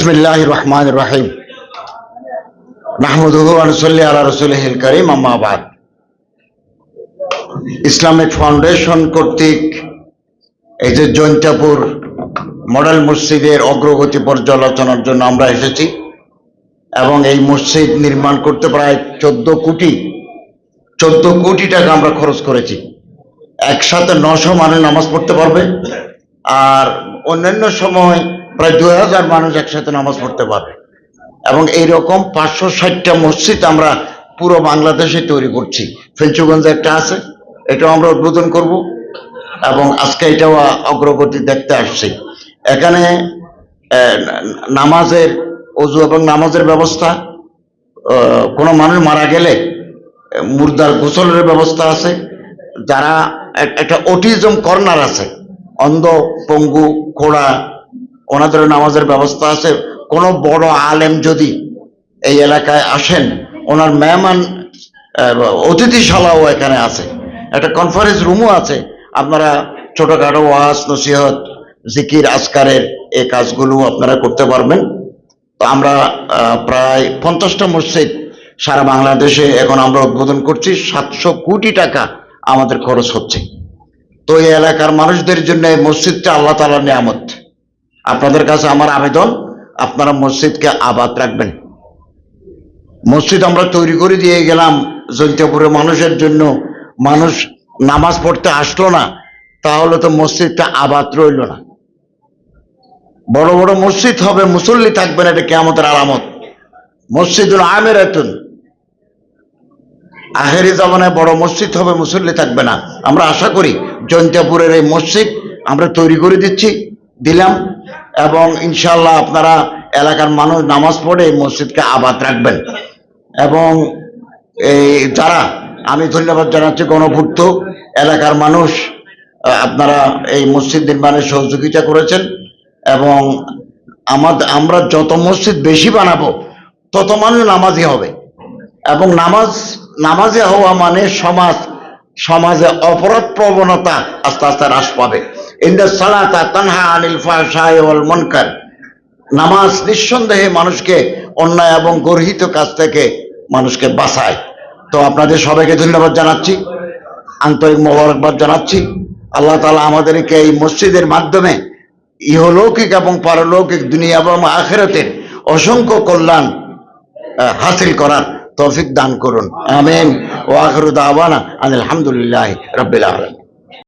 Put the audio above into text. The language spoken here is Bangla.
বিসমিল্লাহ রহমান রহিম মাহমুদুহু আনসল্লি আলা রসুলহিল করিম আম্মাবাদ ইসলামিক ফাউন্ডেশন কর্তৃক এই যে জৈন্তাপুর মডেল মসজিদের অগ্রগতি পর্যালোচনার জন্য আমরা এসেছি এবং এই মসজিদ নির্মাণ করতে প্রায় চোদ্দ কোটি চোদ্দ কোটি টাকা আমরা খরচ করেছি। একসাথে নশো মানুষ নামাজ পড়তে পারবে আর অন্যান্য সময় প্রায় দুই হাজার মানুষ একসাথে নামাজ পড়তে পারবে এবং এইরকম পাঁচশো ষাটটা মসজিদ আমরা পুরো বাংলাদেশে তৈরি করছি। ফেঞ্চুগঞ্জে একটা আছে এটাও আমরা উদ্বোধন করব এবং আজকে এটাও অগ্রগতি দেখতে আসছি। এখানে নামাজের অজু এবং নামাজের ব্যবস্থা কোনো মানুষ মারা গেলে মুর্দার গোসলের ব্যবস্থা আছে। যারা একটা অটিজম কর্নার আছে অন্ধ পঙ্গু খোড়া ওনাদের নামাজের ব্যবস্থা আছে। কোনো বড় আলেম যদি এই এলাকায় আসেন, ওনার মেহমান অতিথিশালাও এখানে আছে। একটা কনফারেন্স রুমও আছে। আপনারা ছোটখাটো ওয়াজ, নসিহত, জিকির, আজকারের এই কাজগুলো আপনারা করতে পারবেন। তো আমরা প্রায় পঞ্চাশটা মসজিদ সারা বাংলাদেশে এখন আমরা উদ্বোধন করছি। সাতশো কোটি টাকা আমাদের খরচ হচ্ছে। তো এই এলাকার মানুষদের জন্য এই মসজিদটা আল্লাহ তালার নিয়ামত। আপনাদের কাছে আমার আবেদন, আপনারা মসজিদকে আবাদ রাখবেন। মসজিদ আমরা তৈরি করে দিয়ে গেলাম জৈন্তাপুরের মানুষের জন্য। মানুষ নামাজ পড়তে আসলো না, তাহলে তো মসজিদটা আবাদ রইল না। বড় বড় মসজিদ হবে, মুসল্লি থাকবে না, এটা কেমতের আলামত। মসজিদুল আমের এতুন আহেরি জামানায় বড় মসজিদ হবে, মুসল্লি থাকবে না। আমরা আশা করি জৈন্তাপুরের এই মসজিদ আমরা তৈরি করে দিচ্ছি, দিলাম। এবং ইনশাল্লাহ আপনারা এলাকার মানুষ নামাজ পড়ে মসজিদকে আবাদ রাখবেন। এবং এই যারা, আমি ধন্যবাদ জানাচ্ছি গণপূর্ত এলাকার মানুষ, আপনারা এই মসজিদ নির্মাণে সহযোগিতা করেছেন এবং আমাদের আমরা যত মসজিদ বেশি বানাবো, তত মানুষ নামাজি হবে। এবং নামাজ, নামাজে হওয়া মানে সমাজ, সমাজে অপরাধ প্রবণতা আস্তে আস্তে হ্রাস পাবে। নামাজ নিঃসন্দেহে মানুষকে অন্যায় এবং গর্হিত কাজ থেকে মানুষকে বাঁচায়। তো আপনাদের সবাইকে ধন্যবাদ জানাচ্ছি, আন্তরিক মোবারকবাদ জানাচ্ছি। আল্লাহ তালা আমাদেরকে এই মসজিদের মাধ্যমে ইহলৌকিক এবং পারলৌকিক দুনিয়া এবং আখেরাতের অসংখ্য কল্যাণ হাসিল করার তৌফিক দান করুন। আমিন। ও আখরুদ আওয়ানা আলহামদুলিল্লাহ রবিল আলম